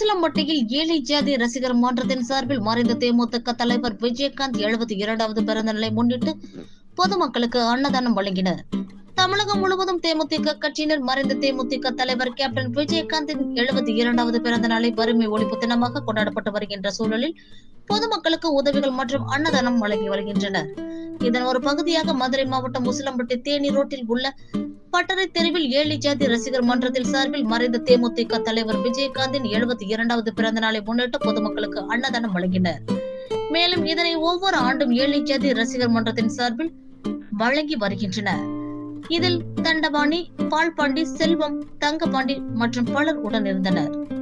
முசலம்பட்டியில் ஏழை ஜாதி ரசிகர் மன்றத்தின் சார்பில் மறைந்த தேமுதிக தலைவர் விஜயகாந்த் எழுபத்தி இரண்டாவது பிறந்த நாளை முன்னிட்டு பொதுமக்களுக்கு அன்னதானம் வழங்கினர். தமிழகம் முழுவதும் தேமுதிக கட்சியினர் மறைந்த தேமுதிக தலைவர் கேப்டன் விஜயகாந்தின் எழுபத்தி இரண்டாவது பிறந்த நாளை வறுமை ஒழிப்பு தினமாக கொண்டாடப்பட்டு வருகின்ற சூழலில் பொதுமக்களுக்கு உதவிகள் மற்றும் அன்னதானம் வழங்கி வருகின்றனர். இதன் ஒரு பகுதியாக மதுரை மாவட்டம் முசலம்பட்டி தேனி ரோட்டில் உள்ள பட்டறை தெருவில் ஏழை ஜாதி ரசிகர் மன்றத்தில் சார்பில் மறைந்த தேமுதிக தலைவர் விஜயகாந்தின் எழுபத்தி இரண்டாவது பிறந்த நாளை முன்னிட்டு பொதுமக்களுக்கு அன்னதானம் வழங்கினர். மேலும் இதனை ஒவ்வொரு ஆண்டும் ஏழை ஜாதி ரசிகர் மன்றத்தின் சார்பில் வழங்கி வருகின்றனர். இதில் தண்டபாணி பால்பாண்டி செல்வம் தங்கபாண்டி மற்றும் பலர் உடனிருந்தனர். இருந்தனர்